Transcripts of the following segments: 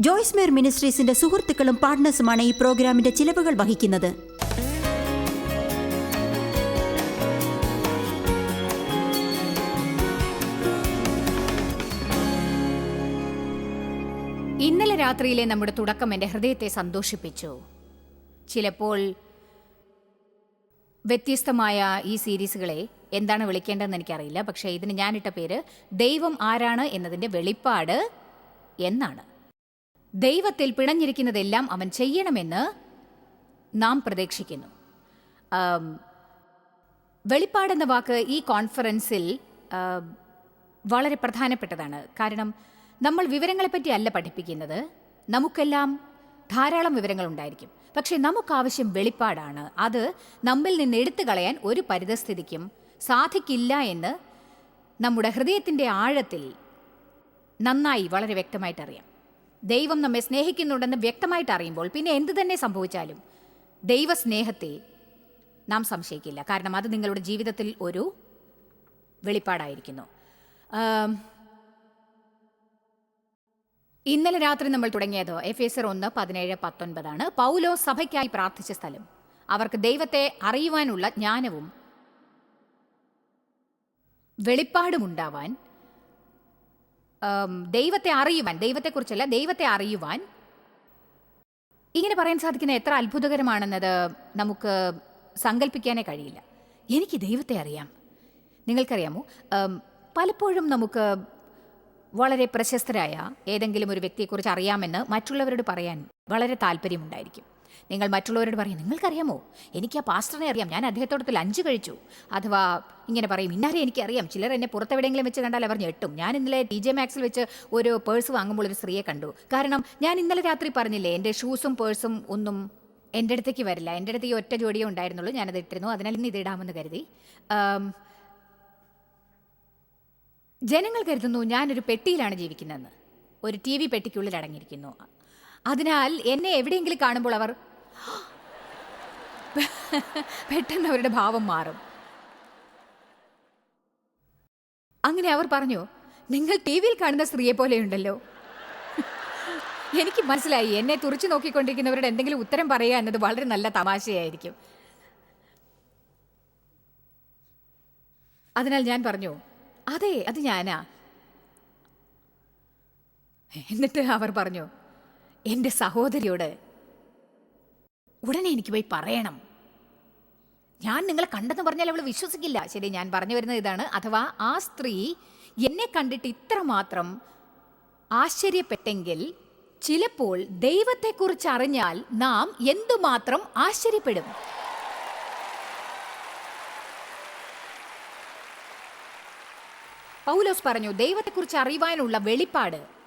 ജോയ്സ് മേർ മിനിസ്ട്രീസിന്റെ സുഹൃത്തുക്കളും പാർട്ട്നേഴ്സുമാണ് ഈ പ്രോഗ്രാമിന്റെ ചിലവുകൾ വഹിക്കുന്നത്. ഇന്നലെ രാത്രിയിലെ നമ്മുടെ തുടക്കം എന്റെ ഹൃദയത്തെ സന്തോഷിപ്പിച്ചു. ചിലപ്പോൾ വ്യത്യസ്തമായ ഈ സീരീസുകളെ എന്താണ് വിളിക്കേണ്ടതെന്ന് എനിക്കറിയില്ല. പക്ഷേ ഇതിന് ഞാനിട്ട പേര് ദൈവം ആരാണ് എന്നതിന്റെ വെളിപ്പാട് എന്നാണ്. ദൈവത്തിൽ പിണഞ്ഞിരിക്കുന്നതെല്ലാം അവൻ ചെയ്യണമെന്ന് നാം പ്രതീക്ഷിക്കുന്നു. വെളിപ്പാടെന്ന വാക്ക് ഈ കോൺഫറൻസിൽ വളരെ പ്രധാനപ്പെട്ടതാണ്. കാരണം നമ്മൾ വിവരങ്ങളെപ്പറ്റി അല്ല പഠിപ്പിക്കുന്നത്. നമുക്കെല്ലാം ധാരാളം വിവരങ്ങൾ ഉണ്ടായിരിക്കും. പക്ഷേ നമുക്കാവശ്യം വെളിപ്പാടാണ്. അത് നമ്മിൽ നിന്ന് എടുത്തു കളയാൻ ഒരു പരിതസ്ഥിതിക്കും സാധിക്കില്ല എന്ന് നമ്മുടെ ഹൃദയത്തിന്റെ ആഴത്തിൽ നന്നായി വളരെ വ്യക്തമായിട്ട് അറിയാം ദൈവം നമ്മെ സ്നേഹിക്കുന്നുണ്ടെന്ന് വ്യക്തമായിട്ട് അറിയുമ്പോൾ പിന്നെ എന്ത് തന്നെ സംഭവിച്ചാലും ദൈവസ്നേഹത്തെ നാം സംശയിക്കില്ല. കാരണം അത് നിങ്ങളുടെ ജീവിതത്തിൽ ഒരു വെളിപ്പാടായിരിക്കുന്നു. ഇന്നലെ രാത്രി നമ്മൾ തുടങ്ങിയത് എഫ് എസർ ഒന്ന് പതിനേഴ് പത്തൊൻപതാണ്. പൗലോ സഭയ്ക്കായി പ്രാർത്ഥിച്ച സ്ഥലം. അവർക്ക് ദൈവത്തെ അറിയുവാനുള്ള ജ്ഞാനവും വെളിപ്പാടുമുണ്ടാവാൻ ദൈവത്തെ അറിയുവാൻ ദൈവത്തെക്കുറിച്ചല്ല ദൈവത്തെ അറിയുവാൻ ഇങ്ങനെ പറയാൻ സാധിക്കുന്ന എത്ര അത്ഭുതകരമാണെന്നത് നമുക്ക് സങ്കല്പിക്കാനേ കഴിയില്ല. എനിക്ക് ദൈവത്തെ അറിയാം. നിങ്ങൾക്കറിയാമോ? പലപ്പോഴും നമുക്ക് വളരെ പ്രശസ്തരായ ഏതെങ്കിലും ഒരു വ്യക്തിയെക്കുറിച്ച് അറിയാമെന്ന് മറ്റുള്ളവരോട് പറയാൻ വളരെ താല്പര്യമുണ്ടായിരിക്കും. നിങ്ങൾ മറ്റുള്ളവരോട് പറയും നിങ്ങൾക്കറിയാമോ? എനിക്ക് ആ പാസ്റ്ററിനെ അറിയാം. ഞാൻ അദ്ദേഹത്തോടത്ത് ലഞ്ച് കഴിച്ചു. അഥവാ ഇങ്ങനെ പറയും ഇന്നാരെ എനിക്കറിയാം. ചിലർ എന്നെ പുറത്തെവിടെയെങ്കിലും വെച്ച് കണ്ടാൽ അവർ ഞെട്ടും. ഞാൻ ഇന്നലെ ടി ജെ മാക്സിൽ വെച്ച് ഒരു പേഴ്സ് വാങ്ങുമ്പോൾ ഒരു സ്ത്രീയെ കണ്ടു. കാരണം ഞാൻ ഇന്നലെ രാത്രി പറഞ്ഞില്ലേ എന്റെ ഷൂസും പേഴ്സും ഒന്നും എന്റെ അടുത്തേക്ക് വരില്ല. എന്റെ അടുത്ത് ഈ ഒറ്റ ജോഡിയേ ഉണ്ടായിരുന്നുള്ളൂ. ഞാനത് ഇട്ടിരുന്നു. അതിനാൽ ഇന്ന് ഇതിടാമെന്ന് കരുതി. ജനങ്ങൾ കരുതുന്നു ഞാനൊരു പെട്ടിയിലാണ് ജീവിക്കുന്നതെന്ന്. ഒരു ടി വി പെട്ടിക്കുള്ളിൽ അടങ്ങിയിരിക്കുന്നു. അതിനാൽ എന്നെ എവിടെയെങ്കിലും കാണുമ്പോൾ അവർ പെട്ടെന്ന് അവരുടെ ഭാവം മാറും. അങ്ങനെ അവർ പറഞ്ഞു നിങ്ങൾ ടി വിയിൽ കാണുന്ന സ്ത്രീയെ പോലെയുണ്ടല്ലോ. എനിക്ക് മനസ്സിലായി എന്നെ തുറച്ചു നോക്കിക്കൊണ്ടിരിക്കുന്നവരുടെ എന്തെങ്കിലും ഉത്തരം പറയുക എന്നത് വളരെ നല്ല തമാശയായിരിക്കും. അതിനാൽ ഞാൻ പറഞ്ഞു അതെ അത് ഞാനാ. എന്നിട്ട് അവർ പറഞ്ഞു എന്റെ സഹോദരിയോട് ഉടനെ എനിക്ക് പോയി പറയണം. ഞാൻ നിങ്ങളെ കണ്ടെന്ന് പറഞ്ഞാൽ അവൾ വിശ്വസിക്കില്ല. ശരി ഞാൻ പറഞ്ഞു വരുന്നത് ഇതാണ്. അഥവാ ആ സ്ത്രീ എന്നെ കണ്ടിട്ട് ഇത്രമാത്രം ആശ്ചര്യപ്പെട്ടെങ്കിൽ ചിലപ്പോൾ ദൈവത്തെക്കുറിച്ച് അറിഞ്ഞാൽ നാം എന്തുമാത്രം ആശ്ചര്യപ്പെടും. പൗലോസ് പറഞ്ഞു ദൈവത്തെക്കുറിച്ച് അറിയുവാനുള്ള വെളിപ്പാട്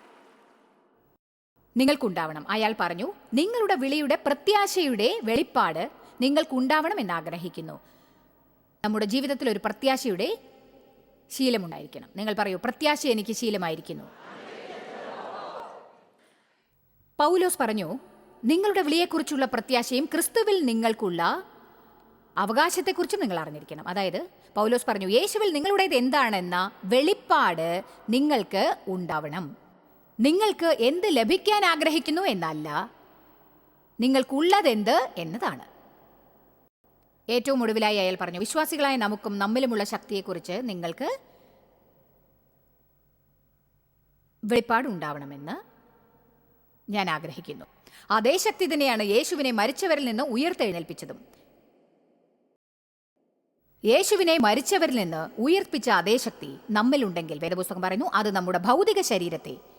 നിങ്ങൾക്കുണ്ടാവണം. അയാൾ പറഞ്ഞു നിങ്ങളുടെ വിളിയുടെ പ്രത്യാശയുടെ വെളിപ്പാട് നിങ്ങൾക്കുണ്ടാവണം എന്ന് ആഗ്രഹിക്കുന്നു നമ്മുടെ ജീവിതത്തിൽ ഒരു പ്രത്യാശയുടെ ശീലമുണ്ടായിരിക്കണം. നിങ്ങൾ പറയൂ പ്രത്യാശ എനിക്ക് ശീലമായിരിക്കുന്നു. പൗലോസ് പറഞ്ഞു നിങ്ങളുടെ വിളിയെക്കുറിച്ചുള്ള പ്രത്യാശയും ക്രിസ്തുവിൽ നിങ്ങൾക്കുള്ള അവകാശത്തെക്കുറിച്ചും നിങ്ങൾ അറിഞ്ഞിരിക്കണം. അതായത് പൗലോസ് പറഞ്ഞു യേശുവിൽ നിങ്ങളുടേത് എന്താണെന്ന വെളിപ്പാട് നിങ്ങൾക്ക് ഉണ്ടാവണം. നിങ്ങൾക്ക് എന്ത് ലഭിക്കാൻ ആഗ്രഹിക്കുന്നു എന്നല്ല. നിങ്ങൾക്കുള്ളതെന്ത് എന്നതാണ്. ഏറ്റവും ഒടുവിലായി അയാൾ പറഞ്ഞു വിശ്വാസികളായ നമുക്കും നമ്മിലുമുള്ള ശക്തിയെക്കുറിച്ച് നിങ്ങൾക്ക് വെളിപ്പാടുണ്ടാവണമെന്ന് ഞാൻ ആഗ്രഹിക്കുന്നു. അതേ ശക്തി തന്നെയാണ് യേശുവിനെ മരിച്ചവരിൽ നിന്ന് ഉയർത്തെഴുന്നേൽപ്പിച്ചതും. യേശുവിനെ മരിച്ചവരിൽ നിന്ന് ഉയർപ്പിച്ച അതേ ശക്തി നമ്മിലുണ്ടെങ്കിൽ വേദപുസ്തകം പറയുന്നു അത് നമ്മുടെ ഭൗതിക ശരീരത്തെ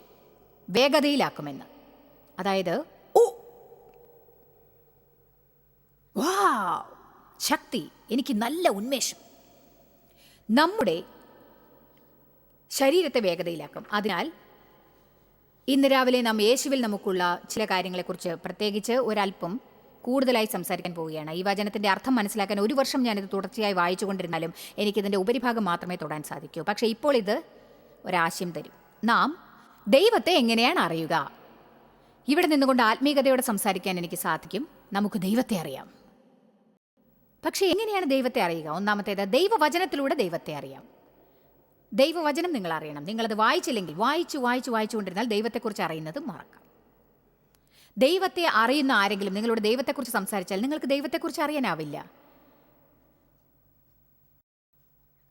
വേഗതയിലാക്കുമെന്ന്. അതായത് ഓ! വാ ശക്തി എനിക്ക് നല്ല ഉന്മേഷം. നമ്മുടെ ശരീരത്തെ വേഗതയിലാക്കും. അതിനാൽ ഇന്ന് രാവിലെ നാം യേശുവിൽ നമുക്കുള്ള ചില കാര്യങ്ങളെക്കുറിച്ച് പ്രത്യേകിച്ച് ഒരല്പം കൂടുതലായി സംസാരിക്കാൻ പോവുകയാണ്. ഈ വചനത്തിന്റെ അർത്ഥം മനസ്സിലാക്കാൻ ഒരു വർഷം ഞാനിത് തുടർച്ചയായി വായിച്ചുകൊണ്ടിരുന്നാലും എനിക്കിതിന്റെ ഉപരിഭാഗം മാത്രമേ തൊടാൻ സാധിക്കൂ. പക്ഷേ ഇപ്പോൾ ഇത് ഒരാശയം തരും. നാം ദൈവത്തെ എങ്ങനെയാണ് അറിയുക? ഇവിടെ നിന്നുകൊണ്ട് ആത്മീയതയോടെ സംസാരിക്കാൻ എനിക്ക് സാധിക്കും. നമുക്ക് ദൈവത്തെ അറിയാം. പക്ഷേ എങ്ങനെയാണ് ദൈവത്തെ അറിയുക? ഒന്നാമത്തേത് ദൈവവചനത്തിലൂടെ ദൈവത്തെ അറിയാം. ദൈവവചനം നിങ്ങൾ അറിയണം. നിങ്ങളത് വായിച്ചില്ലെങ്കിൽ വായിച്ചു വായിച്ചു വായിച്ചുകൊണ്ടിരുന്നാൽ ദൈവത്തെക്കുറിച്ച് അറിയുന്നത് മറക്കാം. ദൈവത്തെ അറിയുന്ന ആരെങ്കിലും നിങ്ങളോട് ദൈവത്തെക്കുറിച്ച് സംസാരിച്ചാൽ നിങ്ങൾക്ക് ദൈവത്തെക്കുറിച്ച് അറിയാനാവില്ല.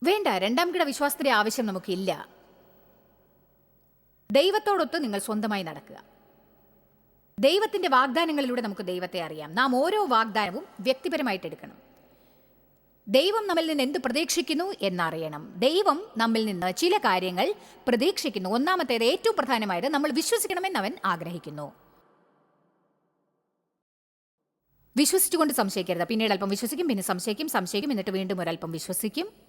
വേണ്ട രണ്ടാം കിട വിശ്വാസത്തിന്റെ ആവശ്യം നമുക്കില്ല. ദൈവത്തോടൊത്ത് നിങ്ങൾ സ്വന്തമായി നടക്കുക. ദൈവത്തിന്റെ വാഗ്ദാനങ്ങളിലൂടെ നമുക്ക് ദൈവത്തെ അറിയാം. നാം ഓരോ വാഗ്ദാനവും വ്യക്തിപരമായിട്ട് എടുക്കണം. ദൈവം നമ്മിൽ നിന്ന് എന്ത് പ്രതീക്ഷിക്കുന്നു എന്നറിയണം. ദൈവം നമ്മിൽ നിന്ന് ചില കാര്യങ്ങൾ പ്രതീക്ഷിക്കുന്നു. ഒന്നാമത്തേത് ഏറ്റവും പ്രധാനമായത് നമ്മൾ വിശ്വസിക്കണമെന്ന് അവൻ ആഗ്രഹിക്കുന്നു. വിശ്വസിച്ചുകൊണ്ട് സംശയിക്കരുത്. പിന്നീട് അല്പം വിശ്വസിക്കും പിന്നെ സംശയിക്കും സംശയിക്കും എന്നിട്ട് വീണ്ടും ഒരല്പം വിശ്വസിക്കും.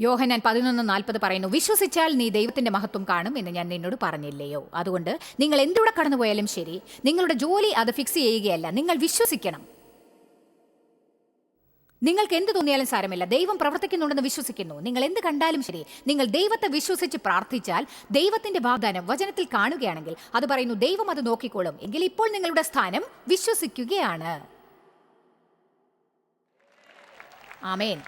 യോഹനാൻ പതിനൊന്ന് നാൽപ്പത് പറയുന്നു വിശ്വസിച്ചാൽ നീ ദൈവത്തിന്റെ മഹത്വം കാണും എന്ന് ഞാൻ നിന്നോട് പറഞ്ഞില്ലയോ? അതുകൊണ്ട് നിങ്ങൾ എന്തിവിടെ കടന്നുപോയാലും ശരി നിങ്ങളുടെ ജോലി അത് ഫിക്സ് ചെയ്യുകയല്ല നിങ്ങൾ വിശ്വസിക്കണം. നിങ്ങൾക്ക് എന്ത് തോന്നിയാലും സാരമില്ല ദൈവം പ്രവർത്തിക്കുന്നുണ്ടെന്ന് വിശ്വസിക്കുന്നു. നിങ്ങൾ എന്ത് കണ്ടാലും ശരി നിങ്ങൾ ദൈവത്തെ വിശ്വസിച്ച് പ്രാർത്ഥിച്ചാൽ ദൈവത്തിന്റെ വാഗ്ദാനം വചനത്തിൽ കാണുകയാണെങ്കിൽ അത് പറയുന്നു ദൈവം അത് നോക്കിക്കോളും. എങ്കിൽ ഇപ്പോൾ നിങ്ങളുടെ സ്ഥാനം വിശ്വസിക്കുകയാണ്. ആമേൻ.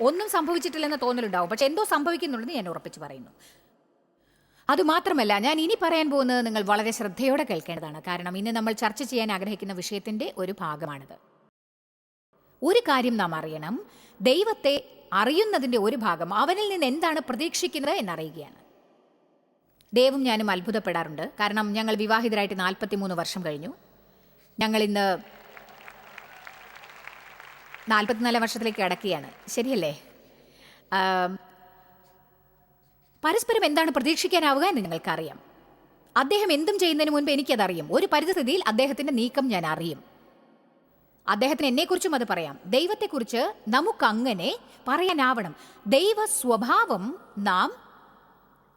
ഒന്നും സംഭവിച്ചിട്ടില്ലെന്ന് തോന്നലുണ്ടാവും. പക്ഷെ എന്തോ സംഭവിക്കുന്നുണ്ടെന്ന് ഞാൻ ഉറപ്പിച്ചു പറയുന്നു. അതുമാത്രമല്ല ഞാൻ ഇനി പറയാൻ പോകുന്നത് നിങ്ങൾ വളരെ ശ്രദ്ധയോടെ കേൾക്കേണ്ടതാണ്. കാരണം ഇന്ന് നമ്മൾ ചർച്ച ചെയ്യാൻ ആഗ്രഹിക്കുന്ന വിഷയത്തിന്റെ ഒരു ഭാഗമാണിത്. ഒരു കാര്യം നാം അറിയണം. ദൈവത്തെ അറിയുന്നതിന്റെ ഒരു ഭാഗം അവനിൽ നിന്ന് എന്താണ് പ്രതീക്ഷിക്കുന്നത് എന്നറിയുകയാണ്. ദൈവം ഞാനും അത്ഭുതപ്പെടാറുണ്ട്. കാരണം ഞങ്ങൾ വിവാഹിതരായിട്ട് നാൽപ്പത്തിമൂന്ന് വർഷം കഴിഞ്ഞു. ഞങ്ങൾ ഇന്ന് നാൽപ്പത്തിനാല് വർഷത്തിലേക്ക് അടക്കുകയാണ് ശരിയല്ലേ? പരസ്പരം എന്താണ് പ്രതീക്ഷിക്കാനാവുക എന്ന് നിങ്ങൾക്കറിയാം. അദ്ദേഹം എന്തും ചെയ്യുന്നതിന് മുൻപ് എനിക്കതറിയും. ഒരു പരിതസ്ഥിതിയിൽ അദ്ദേഹത്തിന്റെ നീക്കം ഞാൻ അറിയും. അദ്ദേഹത്തിന് എന്നെക്കുറിച്ചും അത് പറയാം. ദൈവത്തെക്കുറിച്ച് നമുക്കങ്ങനെ പറയാനാവണം. ദൈവ സ്വഭാവം നാം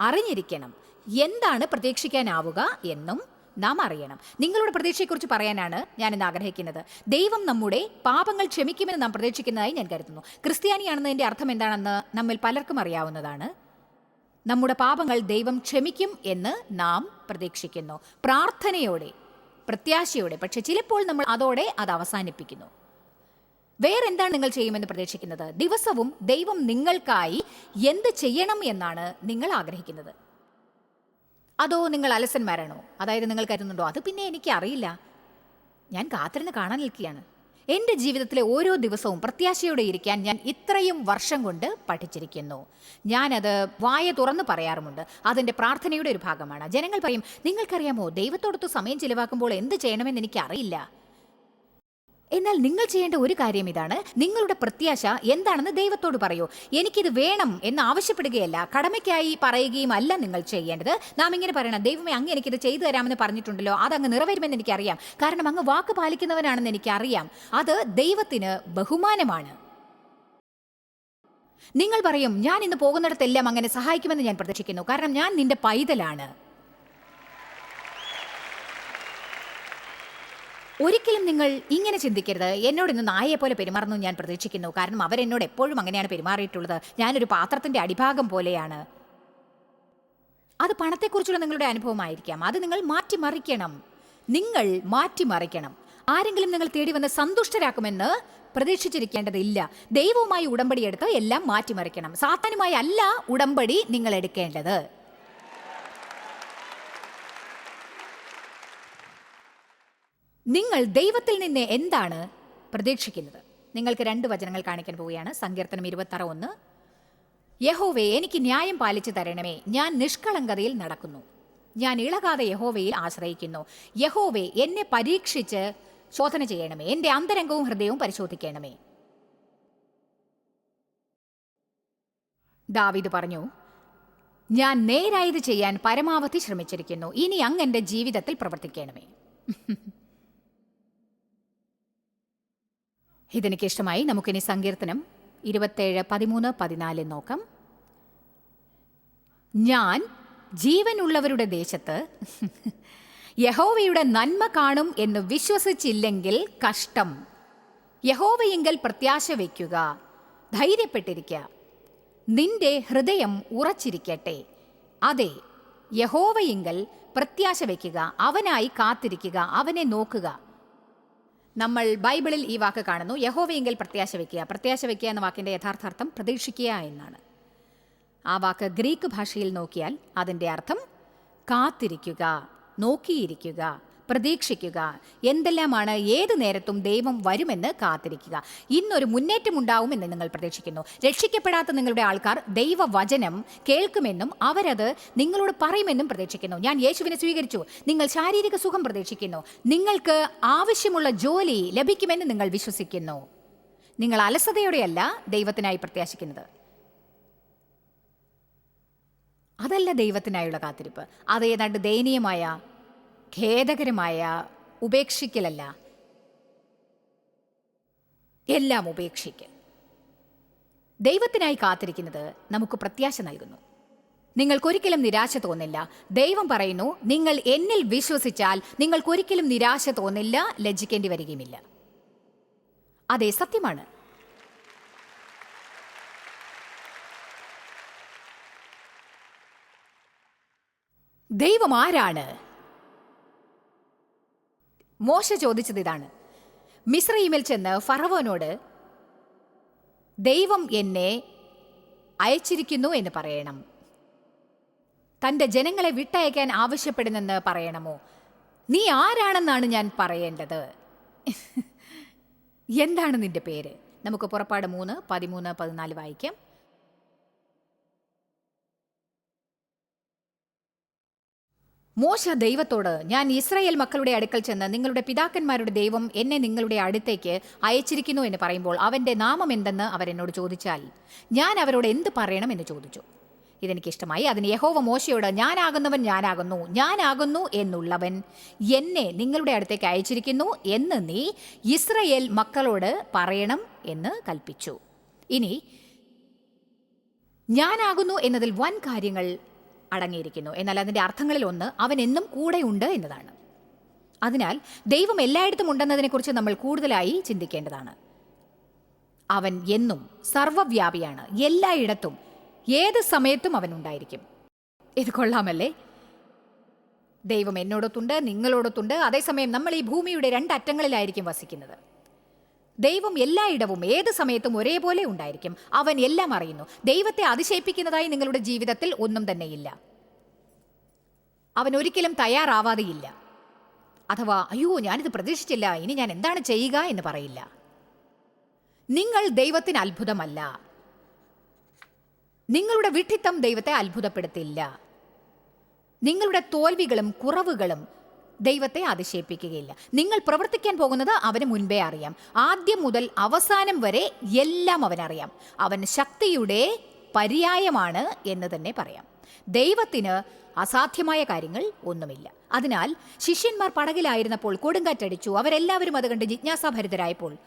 അറിഞ്ഞിരിക്കണം. എന്താണ് പ്രതീക്ഷിക്കാനാവുക എന്നും നാം അറിയണം. നിങ്ങളുടെ പ്രതീക്ഷയെക്കുറിച്ച് പറയാനാണ് ഞാൻ ഇന്ന് ആഗ്രഹിക്കുന്നത്. ദൈവം നമ്മുടെ പാപങ്ങൾ ക്ഷമിക്കുമെന്ന് നാം പ്രതീക്ഷിക്കുന്നതായി ഞാൻ കരുതുന്നു. ക്രിസ്ത്യാനിയാണെന്നതിന്റെ അർത്ഥം എന്താണെന്ന് നമ്മിൽ പലർക്കും അറിയാവുന്നതാണ്. നമ്മുടെ പാപങ്ങൾ ദൈവം ക്ഷമിക്കും എന്ന് നാം പ്രതീക്ഷിക്കുന്നു. പ്രാർത്ഥനയോടെ പ്രത്യാശയോടെ പക്ഷെ ചിലപ്പോൾ നമ്മൾ അതോടെ അത് അവസാനിപ്പിക്കുന്നു. വേറെ എന്താണ് നിങ്ങൾ ചെയ്യുമെന്ന് പ്രതീക്ഷിക്കുന്നത്? ദിവസവും ദൈവം നിങ്ങൾക്കായി എന്ത് ചെയ്യണം എന്നാണ് നിങ്ങൾ ആഗ്രഹിക്കുന്നത്. അതോ നിങ്ങൾ അലസന്മാരാണോ? അതായത് നിങ്ങൾ കരുതുന്നുണ്ടോ? അത് പിന്നെ എനിക്ക് അറിയില്ല. ഞാൻ കാത്തിരുന്ന് കാണാൻ നിൽക്കുകയാണ്. എന്റെ ജീവിതത്തിലെ ഓരോ ദിവസവും പ്രത്യാശയോടെ ഇരിക്കാൻ ഞാൻ ഇത്രയും വർഷം കൊണ്ട് പഠിച്ചിരിക്കുന്നു. ഞാനത് വായ തുറന്ന് പറയാറുമുണ്ട്. അതിന്റെ പ്രാർത്ഥനയുടെ ഒരു ഭാഗമാണ്. ജനങ്ങൾ പറയും നിങ്ങൾക്കറിയാമോ ദൈവത്തോടൊത്ത് സമയം ചിലവാക്കുമ്പോൾ എന്ത് ചെയ്യണമെന്ന് എനിക്കറിയില്ല. എന്നാൽ നിങ്ങൾ ചെയ്യേണ്ട ഒരു കാര്യം ഇതാണ്. നിങ്ങളുടെ പ്രത്യാശ എന്താണെന്ന് ദൈവത്തോട് പറയൂ. എനിക്കിത് വേണം എന്ന് ആവശ്യപ്പെടുകയല്ല. കടമയ്ക്കായി പറയുകയും അല്ല നിങ്ങൾ ചെയ്യേണ്ടത്. നാം ഇങ്ങനെ പറയണം ദൈവമേ അങ്ങ് എനിക്കിത് ചെയ്തു തരാമെന്ന് പറഞ്ഞിട്ടുണ്ടല്ലോ. അതങ്ങ് നിറവേരുമെന്ന് എനിക്കറിയാം. കാരണം അങ്ങ് വാക്ക് പാലിക്കുന്നവനാണെന്ന് എനിക്കറിയാം. അത് ദൈവത്തിന് ബഹുമാനമാണ്. നിങ്ങൾ പറയും ഞാൻ ഇന്ന് പോകുന്നിടത്തെല്ലാം അങ്ങനെ സഹായിക്കുമെന്ന് ഞാൻ പ്രതീക്ഷിക്കുന്നു. കാരണം ഞാൻ നിന്റെ പൈതലാണ്. ഒരിക്കലും നിങ്ങൾ ഇങ്ങനെ ചിന്തിക്കരുത്. എന്നോട് ഇന്ന് നായയെ പോലെ പെരുമാറുന്നു ഞാൻ പ്രതീക്ഷിക്കുന്നു. കാരണം അവരെന്നോട് എപ്പോഴും അങ്ങനെയാണ് പെരുമാറിയിട്ടുള്ളത്. ഞാനൊരു പാത്രത്തിന്റെ അടിഭാഗം പോലെയാണ്. അത് പണത്തെക്കുറിച്ചുള്ള നിങ്ങളുടെ അനുഭവമായിരിക്കാം. അത് നിങ്ങൾ മാറ്റിമറിക്കണം. നിങ്ങൾ മാറ്റിമറിക്കണം. ആരെങ്കിലും നിങ്ങൾ തേടി വന്ന് സന്തുഷ്ടരാക്കുമെന്ന് പ്രതീക്ഷിച്ചിരിക്കേണ്ടതില്ല. ദൈവവുമായി ഉടമ്പടി എടുത്ത് എല്ലാം മാറ്റിമറിക്കണം. സാത്താനുമായി അല്ല ഉടമ്പടി നിങ്ങൾ എടുക്കേണ്ടത്. നിങ്ങൾ ദൈവത്തിൽ നിന്ന് എന്താണ് പ്രതീക്ഷിക്കുന്നത്? നിങ്ങൾക്ക് രണ്ട് വചനങ്ങൾ കാണിക്കാൻ പോവുകയാണ്. സങ്കീർത്തനം ഇരുപത്തറ ഒന്ന്. യഹോവേ എനിക്ക് ന്യായം പാലിച്ചു തരണമേ. ഞാൻ നിഷ്കളങ്കതയിൽ നടക്കുന്നു. ഞാൻ ഇളകാതെ യഹോവയിൽ ആശ്രയിക്കുന്നു. യഹോവേ എന്നെ പരീക്ഷിച്ച് ശോധന ചെയ്യണമേ. എന്റെ അന്തരംഗവും ഹൃദയവും പരിശോധിക്കണമേ. ദാവിദ് പറഞ്ഞു ഞാൻ നേരായത് ചെയ്യാൻ പരമാവധി ശ്രമിച്ചിരിക്കുന്നു. ഇനി അങ്ങ് എന്റെ ജീവിതത്തിൽ പ്രവർത്തിക്കണമേ. ഇതെനിക്ക് ഇഷ്ടമായി നമുക്കിനി സങ്കീർത്തനം ഇരുപത്തേഴ് പതിമൂന്ന് പതിനാല് നോക്കാം. ഞാൻ ജീവനുള്ളവരുടെ ദേശത്ത് യഹോവയുടെ നന്മ കാണും എന്ന് വിശ്വസിച്ചില്ലെങ്കിൽ കഷ്ടം. യഹോവയെങ്കിൽ പ്രത്യാശ വയ്ക്കുക ധൈര്യപ്പെട്ടിരിക്കുക നിന്റെ ഹൃദയം ഉറച്ചിരിക്കട്ടെ. അതെ യഹോവയെങ്കിൽ പ്രത്യാശ വയ്ക്കുക അവനായി കാത്തിരിക്കുക അവനെ നോക്കുക. നമ്മൾ ബൈബിളിൽ ഈ വാക്ക് കാണുന്നു. യഹോവയെങ്കിൽ പ്രത്യാശ വയ്ക്കുക പ്രത്യാശ വയ്ക്കുക എന്ന വാക്കിന്റെ യഥാർത്ഥാർത്ഥം പ്രതീക്ഷിക്കുക എന്നാണ്. ആ വാക്ക് ഗ്രീക്ക് ഭാഷയിൽ നോക്കിയാൽ അതിന്റെ അർത്ഥം കാത്തിരിക്കുക നോക്കിയിരിക്കുക. പ്രതീക്ഷിക്കുക. എന്തെല്ലാമാണ് ഏത് നേരത്തും ദൈവം വരുമെന്ന് കാത്തിരിക്കുക. ഇന്നൊരു മുന്നേറ്റം ഉണ്ടാവുമെന്ന് നിങ്ങൾ പ്രതീക്ഷിക്കുന്നു. രക്ഷിക്കപ്പെടാത്ത നിങ്ങളുടെ ആൾക്കാർ ദൈവവചനം കേൾക്കുമെന്നും അവരത് നിങ്ങളോട് പറയുമെന്നും പ്രതീക്ഷിക്കുന്നു. ഞാൻ യേശുവിനെ സ്വീകരിച്ചു. നിങ്ങൾ ശാരീരിക സുഖം പ്രതീക്ഷിക്കുന്നു. നിങ്ങൾക്ക് ആവശ്യമുള്ള ജോലി ലഭിക്കുമെന്ന് നിങ്ങൾ വിശ്വസിക്കുന്നു. നിങ്ങൾ അലസതയോടെയല്ല ദൈവത്തിനായി പ്രത്യാശിക്കുന്നത്. അതല്ല ദൈവത്തിനായുള്ള കാത്തിരിപ്പ്. അത് ഏതാണ്ട് ദയനീയമായ ഖേദകരമായ ഉപേക്ഷിക്കലല്ല. എല്ലാം ഉപേക്ഷിക്കൽ. ദൈവത്തിനായി കാത്തിരിക്കുന്നത് നമുക്ക് പ്രത്യാശ നൽകുന്നു. നിങ്ങൾക്കൊരിക്കലും നിരാശ തോന്നില്ല. ദൈവം പറയുന്നു നിങ്ങൾ എന്നിൽ വിശ്വസിച്ചാൽ നിങ്ങൾക്കൊരിക്കലും നിരാശ തോന്നില്ല ലജ്ജിക്കേണ്ടി വരികയുമില്ല. അതെ സത്യമാണ്. ദൈവം ആരാണ്? മോശ ചോദിച്ചത് ഇതാണ്. മിശ്രയിമിൽ ചെന്ന് ഫറവോനോട് ദൈവം എന്നെ അയച്ചിരിക്കുന്നു എന്ന് പറയണം. തന്റെ ജനങ്ങളെ വിട്ടയക്കാൻ ആവശ്യപ്പെടുന്നെന്ന് പറയണമോ? നീ ആരാണെന്നാണ് ഞാൻ പറയേണ്ടത്? എന്താണ് നിന്റെ പേര്? നമുക്ക് പുറപ്പാട് മൂന്ന് പതിമൂന്ന് പതിനാല് വായിക്കാം. മോശ ദൈവത്തോട് ഞാൻ ഇസ്രായേൽ മക്കളുടെ അടുക്കൽ ചെന്ന് നിങ്ങളുടെ പിതാക്കന്മാരുടെ ദൈവം എന്നെ നിങ്ങളുടെ അടുത്തേക്ക് അയച്ചിരിക്കുന്നു എന്ന് പറയുമ്പോൾ അവന്റെ നാമം എന്തെന്ന് അവരെന്നോട് ചോദിച്ചാൽ ഞാൻ അവരോട് എന്ത് പറയണം എന്ന് ചോദിച്ചു. ഇതെനിക്കിഷ്ടമായി. അതിന് യഹോവ മോശയോട് ഞാനാകുന്നവൻ ഞാനാകുന്നു ഞാനാകുന്നു എന്നുള്ളവൻ എന്നെ നിങ്ങളുടെ അടുത്തേക്ക് അയച്ചിരിക്കുന്നു എന്ന് നീ ഇസ്രയേൽ മക്കളോട് പറയണം എന്ന് കൽപ്പിച്ചു. ഇനി ഞാനാകുന്നു എന്നതിൽ വൻ കാര്യങ്ങൾ അടങ്ങിയിരിക്കുന്നു. എന്നാൽ അതിന്റെ അർത്ഥങ്ങളിൽ ഒന്ന് അവൻ എന്നും കൂടെയുണ്ട് എന്നതാണ്. അതിനാൽ ദൈവം എല്ലായിടത്തും ഉണ്ടെന്നതിനെക്കുറിച്ച് നമ്മൾ കൂടുതലായി ചിന്തിക്കേണ്ടതാണ്. അവൻ എന്നും സർവവ്യാപിയാണ്. എല്ലായിടത്തും ഏത് സമയത്തും അവൻ ഉണ്ടായിരിക്കും. ഇത് കൊള്ളാമല്ലേ? ദൈവം എന്നോടൊത്തുണ്ട് നിങ്ങളോടൊത്തുണ്ട്. അതേസമയം നമ്മൾ ഈ ഭൂമിയുടെ രണ്ടറ്റങ്ങളിലായിരിക്കും വസിക്കുന്നത്. ദൈവം എല്ലായിടവും ഏത് സമയത്തും ഒരേപോലെ ഉണ്ടായിരിക്കും. അവൻ എല്ലാം അറിയുന്നു. ദൈവത്തെ അതിശയിപ്പിക്കുന്നതായി നിങ്ങളുടെ ജീവിതത്തിൽ ഒന്നും തന്നെയില്ല. അവൻ ഒരിക്കലും തയ്യാറാവാതെയില്ല. അഥവാ അയ്യോ ഞാനിത് പ്രതീക്ഷിച്ചില്ല. ഇനി ഞാൻ എന്താണ് ചെയ്യുക? എന്ന് പറയില്ല. നിങ്ങൾ ദൈവത്തിന് അത്ഭുതമല്ല. നിങ്ങളുടെ വിഡ്ഢിത്തം ദൈവത്തെ അത്ഭുതപ്പെടുത്തില്ല. നിങ്ങളുടെ തോൽവികളും കുറവുകളും ദൈവത്തെ അതിശയിപ്പിക്കുകയില്ല നിങ്ങൾ പ്രവർത്തിക്കാൻ പോകുന്നത് അവന് മുൻപേ അറിയാം. ആദ്യം മുതൽ അവസാനം വരെ എല്ലാം അവനറിയാം. അവൻ ശക്തിയുടെ പര്യായമാണ് എന്ന് തന്നെ പറയാം. ദൈവത്തിന് അസാധ്യമായ കാര്യങ്ങൾ ഒന്നുമില്ല. അതിനാൽ ശിഷ്യന്മാർ പടകിലായിരുന്നപ്പോൾ കൊടുങ്കാറ്റടിച്ചു. അവരെല്ലാവരും അത് കണ്ട് ജിജ്ഞാസാഭരിതരായപ്പോൾ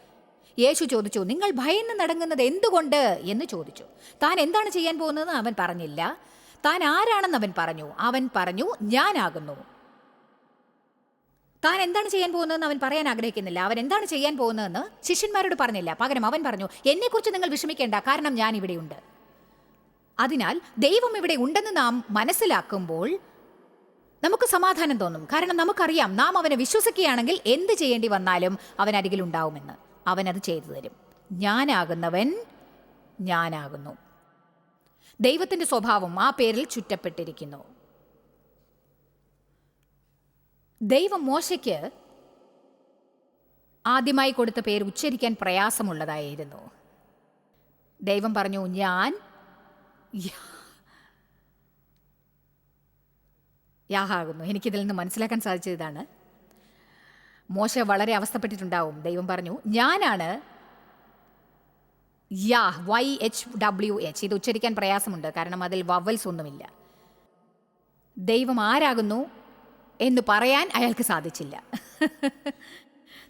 യേശു ചോദിച്ചു നിങ്ങൾ ഭയന്ന് നടങ്ങുന്നത് എന്തുകൊണ്ട്? എന്ന് ചോദിച്ചു. താൻ എന്താണ് ചെയ്യാൻ പോകുന്നതെന്ന് അവൻ പറഞ്ഞില്ല. താൻ ആരാണെന്ന് അവൻ പറഞ്ഞു. അവൻ പറഞ്ഞു ഞാനാകുന്നു. താൻ എന്താണ് ചെയ്യാൻ പോകുന്നതെന്ന് അവൻ പറയാൻ ആഗ്രഹിക്കുന്നില്ല. അവൻ എന്താണ് ചെയ്യാൻ പോകുന്നതെന്ന് ശിഷ്യന്മാരോട് പറഞ്ഞില്ല. പകരം അവൻ പറഞ്ഞു എന്നെക്കുറിച്ച് നിങ്ങൾ വിഷമിക്കേണ്ട. കാരണം ഞാൻ ഇവിടെയുണ്ട്. അതിനാൽ ദൈവം ഇവിടെ ഉണ്ടെന്ന് നാം മനസ്സിലാക്കുമ്പോൾ നമുക്ക് സമാധാനം തോന്നും. കാരണം നമുക്കറിയാം നാം അവനെ വിശ്വസിക്കുകയാണെങ്കിൽ എന്ത് ചെയ്യേണ്ടി വന്നാലും അവൻ അരികിൽ ഉണ്ടാവുമെന്ന് അവൻ അത് ചെയ്തു തരും. ഞാനാകുന്നവൻ ഞാനാകുന്നു. ദൈവത്തിന്റെ സ്വഭാവം ആ പേരിൽ ചുറ്റപ്പെട്ടിരിക്കുന്നു. ദൈവം മോശയ്ക്ക് ആദ്യമായി കൊടുത്ത പേര് ഉച്ചരിക്കാൻ പ്രയാസമുള്ളതായിരുന്നു. ദൈവം പറഞ്ഞു ഞാൻ യാഹാകുന്നു. എനിക്കിതിൽ നിന്ന് മനസ്സിലാക്കാൻ സാധിച്ചത് ഇതാണ്. മോശ വളരെ അവസ്ഥപ്പെട്ടിട്ടുണ്ടാവും. ദൈവം പറഞ്ഞു ഞാനാണ് യാ വൈ എച്ച് ഡബ്ല്യു എച്ച്. ഇത് ഉച്ചരിക്കാൻ പ്രയാസമുണ്ട് കാരണം അതിൽ വവൽസ് ഒന്നുമില്ല. ദൈവം ആരാകുന്നു? എന്ന് പറയാൻ അയാൾക്ക് സാധിച്ചില്ല.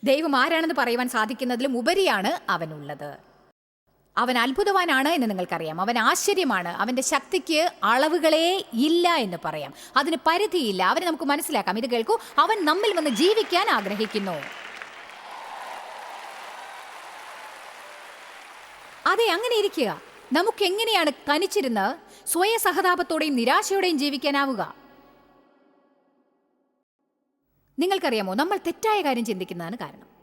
ദൈവം ആരാണെന്ന് പറയുവാൻ സാധിക്കുന്നതിലും ഉപരിയാണ് അവനുള്ളത്. അവൻ അത്ഭുതവാനാണ് എന്ന് നിങ്ങൾക്കറിയാം. അവൻ ആശ്ചര്യമാണ്. അവന്റെ ശക്തിക്ക് അളവുകളേ ഇല്ല എന്ന് പറയാം. അതിന് പരിധിയില്ല. അവനെ നമുക്ക് മനസ്സിലാക്കാം. ഇത് കേൾക്കൂ. അവൻ നമ്മിൽ വന്ന് ജീവിക്കാൻ ആഗ്രഹിക്കുന്നു. അതെ അങ്ങനെ ഇരിക്കുക. നമുക്ക് എങ്ങനെയാണ് തനിച്ചിരുന്ന് സ്വയ സഹതാപത്തോടെയും നിരാശയോടെയും ജീവിക്കാനാവുക? നിങ്ങൾക്കറിയാമോ നമ്മൾ തെറ്റായ കാര്യം ചിന്തിക്കുന്നതാണ് കാരണം.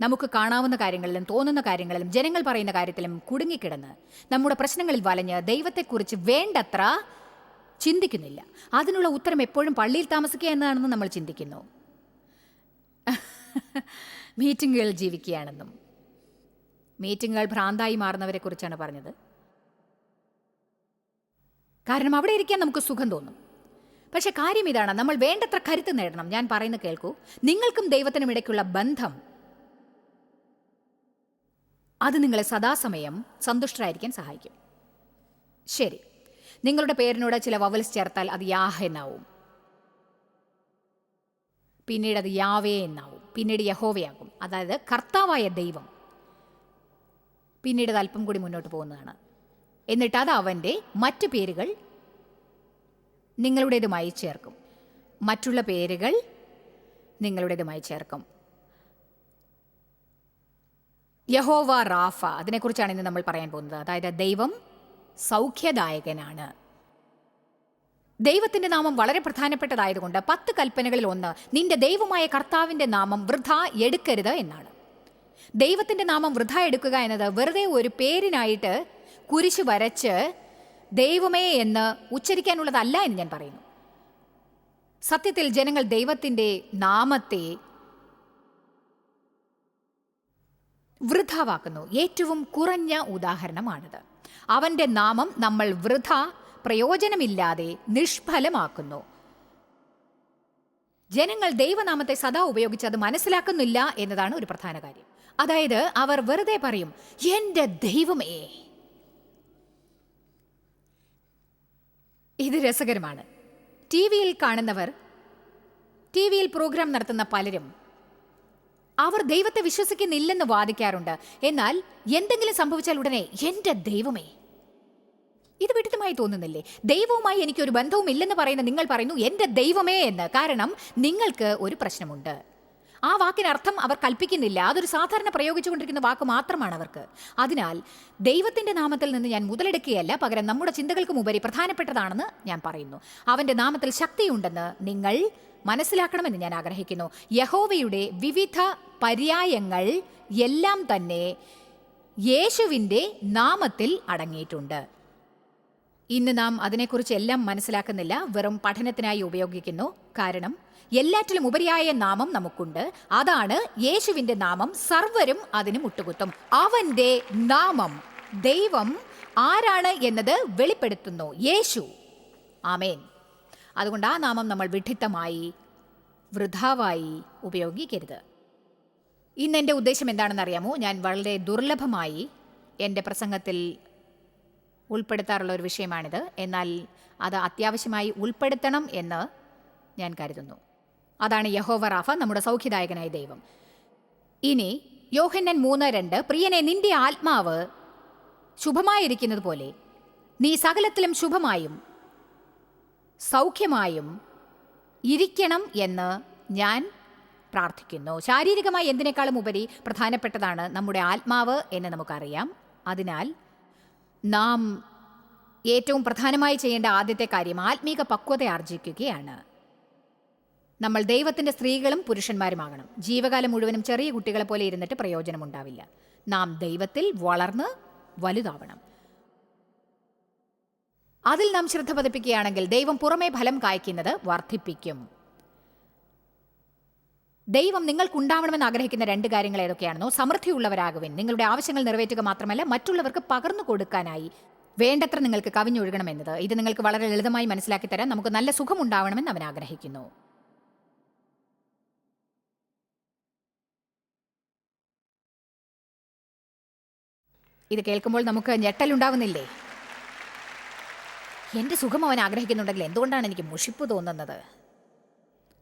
നമുക്ക് കാണാവുന്ന കാര്യങ്ങളിലും തോന്നുന്ന കാര്യങ്ങളിലും ജനങ്ങൾ പറയുന്ന കാര്യത്തിലും കുടുങ്ങിക്കിടന്ന് നമ്മുടെ പ്രശ്നങ്ങളിൽ വലഞ്ഞ് ദൈവത്തെക്കുറിച്ച് വേണ്ടത്ര ചിന്തിക്കുന്നില്ല. അതിനുള്ള ഉത്തരം എപ്പോഴും പള്ളിയിൽ താമസിക്കുക എന്നതാണെന്ന് നമ്മൾ ചിന്തിക്കുന്നു. മീറ്റിങ്ങുകൾ ജീവിക്കുകയാണെന്നും. മീറ്റിങ്ങുകൾ ഭ്രാന്തായി മാറുന്നവരെ കുറിച്ചാണ് പറഞ്ഞത്. കാരണം അവിടെ ഇരിക്കാൻ നമുക്ക് സുഖം തോന്നും. പക്ഷെ കാര്യം ഇതാണ് നമ്മൾ വേണ്ടത്ര കരുത്ത് നേടണം. ഞാൻ പറയുന്ന കേൾക്കൂ. നിങ്ങൾക്കും ദൈവത്തിനും ഇടയ്ക്കുള്ള ബന്ധം അത് നിങ്ങളെ സദാസമയം സന്തുഷ്ടരായിരിക്കാൻ സഹായിക്കും. ശരി. നിങ്ങളുടെ പേരിനോട് ചില വവൽസ് ചേർത്താൽ അത് യാഹ എന്നാവും. പിന്നീട് അത് യാവേ എന്നാവും. പിന്നീട് യഹോവയാകും. അതായത് കർത്താവായ ദൈവം. പിന്നീട് അത് അല്പം കൂടി മുന്നോട്ട് പോകുന്നതാണ്. എന്നിട്ട് അത് അവന്റെ മറ്റു പേരുകൾ നിങ്ങളുടേതുമായി ചേർക്കും. മറ്റുള്ള പേരുകൾ നിങ്ങളുടേതുമായി ചേർക്കും. യഹോവ റാഫ അതിനെക്കുറിച്ചാണ് ഇന്ന് നമ്മൾ പറയാൻ പോകുന്നത്. അതായത് ദൈവം സൗഖ്യദായകനാണ്. ദൈവത്തിന്റെ നാമം വളരെ പ്രധാനപ്പെട്ടതായതുകൊണ്ട് പത്ത് കൽപ്പനകളിൽ ഒന്ന് നിന്റെ ദൈവമായ കർത്താവിന്റെ നാമം വൃഥ എടുക്കരുത് എന്നാണ്. ദൈവത്തിന്റെ നാമം വൃഥ എടുക്കുക എന്നത് വെറുതെ ഒരു പേരിനായിട്ട് കുരിശ് വരച്ച് ദൈവമേ എന്ന് ഉച്ചരിക്കാനുള്ളതല്ല എന്ന് ഞാൻ പറയുന്നു. സത്യത്തിൽ ജനങ്ങൾ ദൈവത്തിന്റെ നാമത്തെ വൃഥാവാക്കുന്നു. ഏറ്റവും കുറഞ്ഞ ഉദാഹരണമാണിത്. അവന്റെ നാമം നമ്മൾ വൃഥ പ്രയോജനമില്ലാതെ നിഷ്ഫലമാക്കുന്നു. ജനങ്ങൾ ദൈവനാമത്തെ സദാ ഉപയോഗിച്ച് അത് മനസ്സിലാക്കുന്നില്ല എന്നതാണ് ഒരു പ്രധാന കാര്യം. അതായത് അവർ വെറുതെ പറയും എന്റെ ദൈവമേ. ഇത് രസകരമാണ്. ടി വിയിൽ കാണുന്നവർ ടി വിയിൽ പ്രോഗ്രാം നടത്തുന്ന പലരും അവർ ദൈവത്തെ വിശ്വസിക്കുന്നില്ലെന്ന് വാദിക്കാറുണ്ട്. എന്നാൽ എന്തെങ്കിലും സംഭവിച്ചാൽ ഉടനെ എന്റെ ദൈവമേ. ഇത് വിഡിതമായി തോന്നുന്നില്ലേ? ദൈവവുമായി എനിക്ക് ഒരു ബന്ധവും ഇല്ലെന്ന് പറയുന്ന നിങ്ങൾ പറയുന്നു എന്റെ ദൈവമേ എന്ന്. കാരണം നിങ്ങൾക്ക് ഒരു പ്രശ്നമുണ്ട്. ആ വാക്കിന് അർത്ഥം അവർ കൽപ്പിക്കുന്നില്ല. അതൊരു സാധാരണ പ്രയോഗിച്ചുകൊണ്ടിരിക്കുന്ന വാക്ക് മാത്രമാണ് അവർക്ക്. അതിനാൽ ദൈവത്തിന്റെ നാമത്തിൽ നിന്ന് ഞാൻ മുതലെടുക്കുകയല്ല പകരം നമ്മുടെ ചിന്തകൾക്കും ഉപരി പ്രധാനപ്പെട്ടതാണെന്ന് ഞാൻ പറയുന്നു. അവന്റെ നാമത്തിൽ ശക്തിയുണ്ടെന്ന് നിങ്ങൾ മനസ്സിലാക്കണമെന്ന് ഞാൻ ആഗ്രഹിക്കുന്നു. യഹോവയുടെ വിവിധ പര്യായങ്ങൾ എല്ലാം തന്നെ യേശുവിന്റെ നാമത്തിൽ അടങ്ങിയിട്ടുണ്ട്. ഇന്ന് നാം അതിനെക്കുറിച്ച് എല്ലാം മനസ്സിലാക്കുന്നില്ല. വെറും പഠനത്തിനായി ഉപയോഗിക്കുന്നു. കാരണം എല്ലാറ്റിലും ഉപരിയായ നാമം നമുക്കുണ്ട്. അതാണ് യേശുവിന്റെ നാമം. സർവരും അതിന് മുട്ടുകുത്തും. അവന്റെ നാമം ദൈവം ആരാണ് എന്നത് വെളിപ്പെടുത്തുന്നു. യേശു. ആമേൻ. അതുകൊണ്ട് ആ നാമം നമ്മൾ വിഡിത്തമായി വൃഥാവായി ഉപയോഗിക്കരുത്. ഇന്ന് എന്റെ ഉദ്ദേശം എന്താണെന്ന് അറിയാമോ? ഞാൻ വളരെ ദുർലഭമായി എന്റെ പ്രസംഗത്തിൽ ഉൾപ്പെടുത്താറുള്ള ഒരു വിഷയമാണിത്. എന്നാൽ അത് അത്യാവശ്യമായി ഉൾപ്പെടുത്തണം എന്ന് ഞാൻ കരുതുന്നു. അതാണ് യഹോവ റാഫ നമ്മുടെ സൗഖ്യദായകനായ ദൈവം. ഇനി യോഹന്നൻ മൂന്ന് രണ്ട് പ്രിയനെ നിന്റെ ആത്മാവ് ശുഭമായിരിക്കുന്നത് പോലെ നീ സകലത്തിലും ശുഭമായും സൗഖ്യമായും ഇരിക്കണം എന്ന് ഞാൻ പ്രാർത്ഥിക്കുന്നു. ശാരീരികമായി എന്തിനേക്കാളും ഉപരി പ്രധാനപ്പെട്ടതാണ് നമ്മുടെ ആത്മാവ് എന്ന് നമുക്കറിയാം. അതിനാൽ നാം ഏറ്റവും പ്രധാനമായി ചെയ്യേണ്ട ആദ്യത്തെ കാര്യം ആത്മീക പക്വത ആർജിക്കുകയാണ്. നമ്മൾ ദൈവത്തിന്റെ സ്ത്രീകളും പുരുഷന്മാരുമാകണം. ജീവകാലം മുഴുവനും ചെറിയ കുട്ടികളെ പോലെ ഇരുന്നിട്ട് പ്രയോജനമുണ്ടാവില്ല. നാം ദൈവത്തിൽ വളർന്ന് വലുതാവണം. അതിൽ നാം ശ്രദ്ധ പതിപ്പിക്കുകയാണെങ്കിൽ ദൈവം പുറമേ ഫലം കായ്ക്കുന്നത് വർദ്ധിപ്പിക്കും. ദൈവം നിങ്ങൾക്കുണ്ടാവണമെന്ന് ആഗ്രഹിക്കുന്ന രണ്ട് കാര്യങ്ങൾ ഏതൊക്കെയാണെന്നോ സമൃദ്ധിയുള്ളവരാകുവിൻ. നിങ്ങളുടെ ആവശ്യങ്ങൾ നിറവേറ്റുക മാത്രമല്ല മറ്റുള്ളവർക്ക് പകർന്നു കൊടുക്കാനായി വേണ്ടത്ര നിങ്ങൾക്ക് കവിഞ്ഞൊഴുകണമെന്നത്. ഇത് നിങ്ങൾക്ക് വളരെ ലളിതമായി മനസ്സിലാക്കി തരാൻ നമുക്ക് നല്ല സുഖമുണ്ടാവണമെന്ന് അവൻ ആഗ്രഹിക്കുന്നു. ഇത് കേൾക്കുമ്പോൾ നമുക്ക് ഞെട്ടലുണ്ടാവുന്നില്ലേ? എന്റെ സുഖം അവൻ ആഗ്രഹിക്കുന്നുണ്ടെങ്കിൽ എന്തുകൊണ്ടാണ് എനിക്ക് മുഷിപ്പ് തോന്നുന്നത്?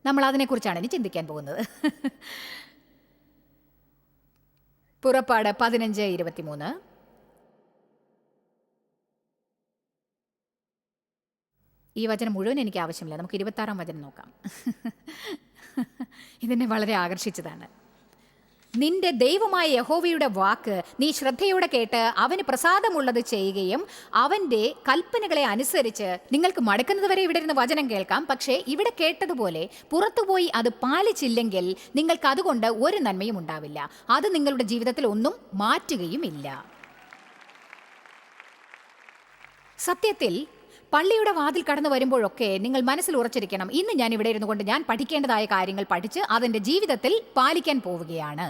നമ്മൾ അതിനെക്കുറിച്ചാണ് ഇനി ചിന്തിക്കാൻ പോകുന്നത്. പുറപ്പാട് പതിനഞ്ച് ഇരുപത്തിമൂന്ന്. ഈ വചനം മുഴുവൻ എനിക്ക് ആവശ്യമില്ല. നമുക്ക് ഇരുപത്താറാം വചനം നോക്കാം. ഇതെന്നെ വളരെ ആകർഷിച്ചതാണ്. നിന്റെ ദൈവമായ യഹോവയുടെ വാക്ക് നീ ശ്രദ്ധയോടെ കേട്ട് അവന് പ്രസാദമുള്ളത് ചെയ്യുകയും അവന്റെ കൽപ്പനകളെ അനുസരിച്ച് നിങ്ങൾക്ക് മടക്കുന്നത് വരെ ഇവിടെ ഇരുന്ന് വചനം കേൾക്കാം. പക്ഷേ ഇവിടെ കേട്ടതുപോലെ പുറത്തുപോയി അത് പാലിച്ചില്ലെങ്കിൽ നിങ്ങൾക്ക് അതുകൊണ്ട് ഒരു നന്മയും ഉണ്ടാവില്ല. അത് നിങ്ങളുടെ ജീവിതത്തിൽ ഒന്നും മാറ്റുകയും ഇല്ല സത്യത്തിൽ പള്ളിയുടെ വാതിൽ കടന്നു വരുമ്പോഴൊക്കെ നിങ്ങൾ മനസ്സിൽ ഉറച്ചിരിക്കണം. ഇന്ന് ഞാൻ ഇവിടെ ഇരുന്നു കൊണ്ട് ഞാൻ പഠിക്കേണ്ടതായ കാര്യങ്ങൾ പഠിച്ച് അതെന്റെ ജീവിതത്തിൽ പാലിക്കാൻ പോവുകയാണ്.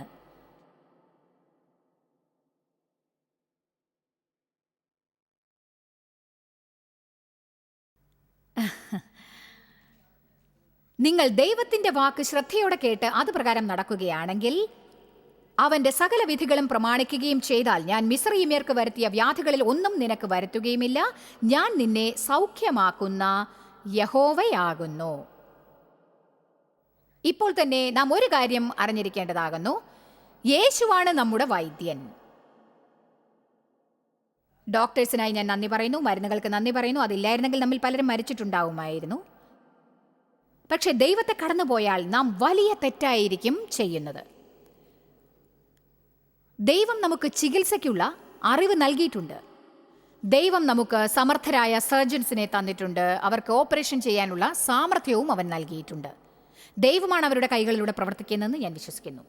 നിങ്ങൾ ദൈവത്തിന്റെ വാക്ക് ശ്രദ്ധയോടെ കേട്ട് അത് പ്രകാരം നടക്കുകയാണെങ്കിൽ അവന്റെ സകല വിധികളും പ്രമാണിക്കുകയും ചെയ്താൽ ഞാൻ മിശ്രീമ്യർക്ക് വരുത്തിയ വ്യാധികളിൽ ഒന്നും നിനക്ക് വരുത്തുകയുമില്ല. ഞാൻ നിന്നെ സൗഖ്യമാക്കുന്ന യഹോവയാകുന്നു. ഇപ്പോൾ തന്നെ നാം ഒരു കാര്യം അറിഞ്ഞിരിക്കേണ്ടതാകുന്നു. യേശുവാണ് നമ്മുടെ വൈദ്യൻ. ഡോക്ടേഴ്സിനായി ഞാൻ നന്ദി പറയുന്നു. മരുന്നുകൾക്ക് നന്ദി പറയുന്നു. അതില്ലായിരുന്നെങ്കിൽ നമ്മിൽ പലരും മരിച്ചിട്ടുണ്ടാവുമായിരുന്നു. പക്ഷേ ദൈവത്തെ കടന്നുപോയാൽ നാം വലിയ തെറ്റായിരിക്കും ചെയ്യുന്നത്. ദൈവം നമുക്ക് ചികിത്സയ്ക്കുള്ള അറിവ് നൽകിയിട്ടുണ്ട്. ദൈവം നമുക്ക് സമർത്ഥരായ സർജൻസിനെ തന്നിട്ടുണ്ട്. അവർക്ക് ഓപ്പറേഷൻ ചെയ്യാനുള്ള സാമർഥ്യവും അവൻ നൽകിയിട്ടുണ്ട്. ദൈവമാണ് അവരുടെ കൈകളിലൂടെ പ്രവർത്തിക്കുന്നതെന്ന് ഞാൻ വിശ്വസിക്കുന്നു.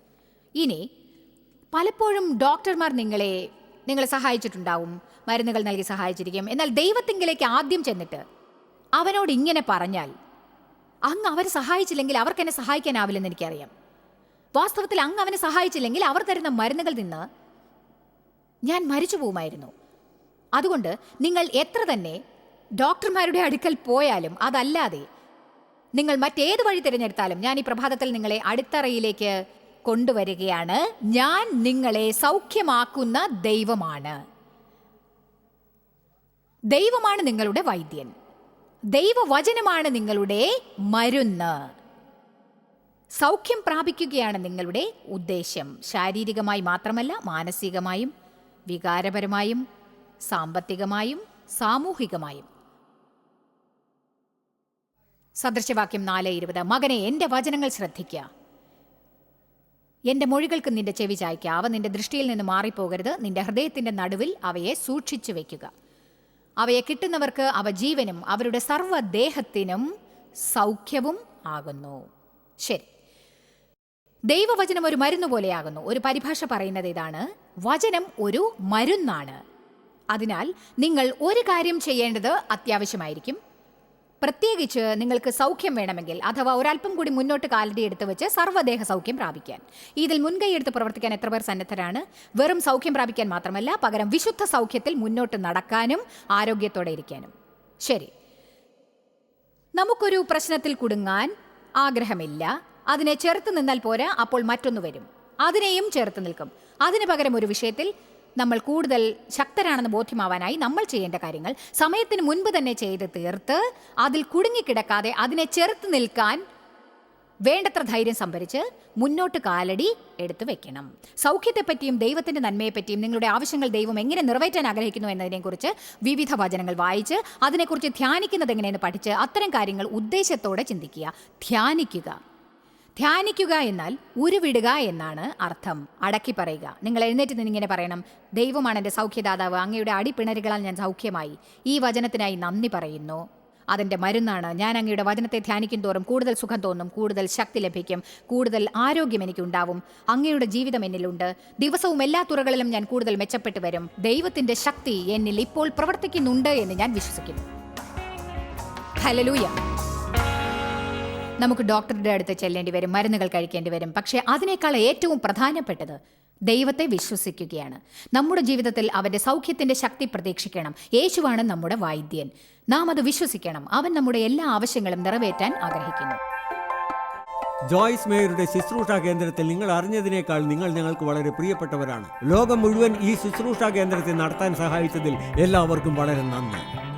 ഇനി പലപ്പോഴും ഡോക്ടർമാർ നിങ്ങളെ നിങ്ങളെ സഹായിച്ചിട്ടുണ്ടാവും മരുന്നുകൾ നൽകി സഹായിച്ചിരിക്കും. എന്നാൽ ദൈവത്തിങ്കിലേക്ക് ആദ്യം ചെന്നിട്ട് അവനോട് ഇങ്ങനെ പറഞ്ഞാൽ അങ്ങ് അവർ സഹായിച്ചില്ലെങ്കിൽ അവർക്കെന്നെ സഹായിക്കാനാവില്ലെന്ന് എനിക്കറിയാം. വാസ്തവത്തിൽ അങ്ങ് അവനെ സഹായിച്ചില്ലെങ്കിൽ അവർ തരുന്ന മരുന്നുകൾ നിന്ന് ഞാൻ മരിച്ചു പോകുമായിരുന്നു. അതുകൊണ്ട് നിങ്ങൾ എത്ര തന്നെ ഡോക്ടർമാരുടെ അടുക്കൽ പോയാലും അതല്ലാതെ നിങ്ങൾ മറ്റേത് വഴി തിരഞ്ഞെടുത്താലും ഞാൻ ഈ പ്രഭാതത്തിൽ നിങ്ങളെ അടിത്തറയിലേക്ക് കൊണ്ടുവരികയാണ്. ഞാൻ നിങ്ങളെ സൗഖ്യമാക്കുന്ന ദൈവമാണ്. ദൈവമാണ് നിങ്ങളുടെ വൈദ്യൻ. ദൈവവചനമാണ് നിങ്ങളുടെ മരുന്ന്. സൗഖ്യം പ്രാപിക്കുകയാണ് നിങ്ങളുടെ ഉദ്ദേശം ശാരീരികമായി മാത്രമല്ല മാനസികമായും വികാരപരമായും സാമ്പത്തികമായും സാമൂഹികമായും. സദൃശവാക്യം നാല് ഇരുപത്. മകനെ എന്റെ വചനങ്ങൾ ശ്രദ്ധിക്കുക എന്റെ മൊഴികൾക്ക് നിന്റെ ചെവി ചായ്ക്കുക അവ നിന്റെ ദൃഷ്ടിയിൽ നിന്ന് മാറിപ്പോകരുത്. നിന്റെ ഹൃദയത്തിന്റെ നടുവിൽ അവയെ സൂക്ഷിച്ചു വയ്ക്കുക അവയെ കിട്ടുന്നവർക്ക് അവ ജീവനും അവരുടെ സർവദേഹത്തിനും സൗഖ്യവും ആകുന്നു. ശരി. ദൈവവചനം ഒരു മരുന്ന് പോലെയാകുന്നു. ഒരു പരിഭാഷ പറയുന്നത് ഇതാണ്. വചനം ഒരു മരുന്നാണ്. അതിനാൽ നിങ്ങൾ ഒരു കാര്യം ചെയ്യേണ്ടത് അത്യാവശ്യമായിരിക്കും. പ്രത്യേകിച്ച് നിങ്ങൾക്ക് സൗഖ്യം വേണമെങ്കിൽ അഥവാ ഒരല്പം കൂടി മുന്നോട്ട് കാലടി എടുത്ത് വെച്ച് സർവദേഹ സൗഖ്യം പ്രാപിക്കാൻ. ഇതിൽ മുൻകൈ എടുത്ത് പ്രവർത്തിക്കാൻ എത്ര പേർ സന്നദ്ധരാണ്? വെറും സൗഖ്യം പ്രാപിക്കാൻ മാത്രമല്ല പകരം വിശുദ്ധ സൗഖ്യത്തിൽ മുന്നോട്ട് നടക്കാനും ആരോഗ്യത്തോടെ ഇരിക്കാനും. ശരി. നമുക്കൊരു പ്രശ്നത്തിൽ കുടുങ്ങാൻ ആഗ്രഹമില്ല. അതിനെ ചെറുത്ത് നിന്നാൽ പോരാ അപ്പോൾ മറ്റൊന്ന് വരും. അതിനെയും ചേർത്ത് നിൽക്കും. അതിനു പകരം ഒരു വിഷയത്തിൽ നമ്മൾ കൂടുതൽ ശക്തരാണെന്ന് ബോധ്യമാവാനായി നമ്മൾ ചെയ്യേണ്ട കാര്യങ്ങൾ സമയത്തിന് മുൻപ് തന്നെ ചെയ്ത് തീർത്ത് അതിൽ കുടുങ്ങിക്കിടക്കാതെ അതിനെ ചെറുത്ത് നിൽക്കാൻ വേണ്ടത്ര ധൈര്യം സംഭരിച്ച് മുന്നോട്ട് കാലടി എടുത്തു വെക്കണം. സൗഖ്യത്തെപ്പറ്റിയും ദൈവത്തിന്റെ നന്മയെപ്പറ്റിയും നിങ്ങളുടെ ആവശ്യങ്ങൾ ദൈവം എങ്ങനെ നിറവേറ്റാൻ ആഗ്രഹിക്കുന്നു എന്നതിനെക്കുറിച്ച് വിവിധ വചനങ്ങൾ വായിച്ച് അതിനെക്കുറിച്ച് ധ്യാനിക്കുന്നത് എങ്ങനെയെന്ന് പഠിച്ച് അത്തരം കാര്യങ്ങൾ ഉദ്ദേശത്തോടെ ചിന്തിക്കുക. ധ്യാനിക്കുക. ധ്യാനിക്കുക എന്നാൽ ഉരുവിടുക എന്നാണ് അർത്ഥം. അടക്കി പറയുക. നിങ്ങൾ എഴുന്നേറ്റ് നിന്ന് ഇങ്ങനെ പറയണം ദൈവമാണ് എന്റെ സൗഖ്യദാതാവ് അങ്ങയുടെ അടിപ്പിണരുകളാൽ ഞാൻ സൗഖ്യമായി. ഈ വചനത്തിനായി നന്ദി പറയുന്നു. അതിന്റെ മരുന്നാണ്. ഞാൻ അങ്ങയുടെ വചനത്തെ ധ്യാനിക്കും തോറും കൂടുതൽ സുഖം തോന്നും കൂടുതൽ ശക്തി ലഭിക്കും കൂടുതൽ ആരോഗ്യം എനിക്കുണ്ടാവും. അങ്ങയുടെ ജീവിതം എന്നിലുണ്ട്. ദിവസവും എല്ലാ തുറകളിലും ഞാൻ കൂടുതൽ മെച്ചപ്പെട്ടു വരും. ദൈവത്തിന്റെ ശക്തി എന്നിൽ ഇപ്പോൾ പ്രവർത്തിക്കുന്നുണ്ട് എന്ന് ഞാൻ വിശ്വസിക്കുന്നു. ഹലലൂയ നമുക്ക് ഡോക്ടറുടെ അടുത്ത് ചെല്ലേണ്ടി വരും മരുന്നുകൾ കഴിക്കേണ്ടി വരും. പക്ഷേ അതിനേക്കാൾ ഏറ്റവും പ്രധാനപ്പെട്ടത് ദൈവത്തെ വിശ്വസിക്കുകയാണ്. നമ്മുടെ ജീവിതത്തിൽ അവന്റെ സൗഖ്യത്തിന്റെ ശക്തി പ്രതീക്ഷിക്കണം. യേശുവാണ് നമ്മുടെ വൈദ്യൻ. നാം അത് വിശ്വസിക്കണം. അവൻ നമ്മുടെ എല്ലാ ആവശ്യങ്ങളും നിറവേറ്റാൻ ആഗ്രഹിക്കുന്നു. ജോയ്സ് മേയറുടെ ശുശ്രൂഷ കേന്ദ്രത്തിൽ നിങ്ങൾ അറിഞ്ഞതിനേക്കാൾ നിങ്ങൾ ഞങ്ങൾക്ക് വളരെ പ്രിയപ്പെട്ടവരാണ്. ലോകം മുഴുവൻ ഈ ശുശ്രൂഷ കേന്ദ്രത്തെ നടത്താൻ സഹായിച്ചതിൽ എല്ലാവർക്കും വളരെ നന്ദി.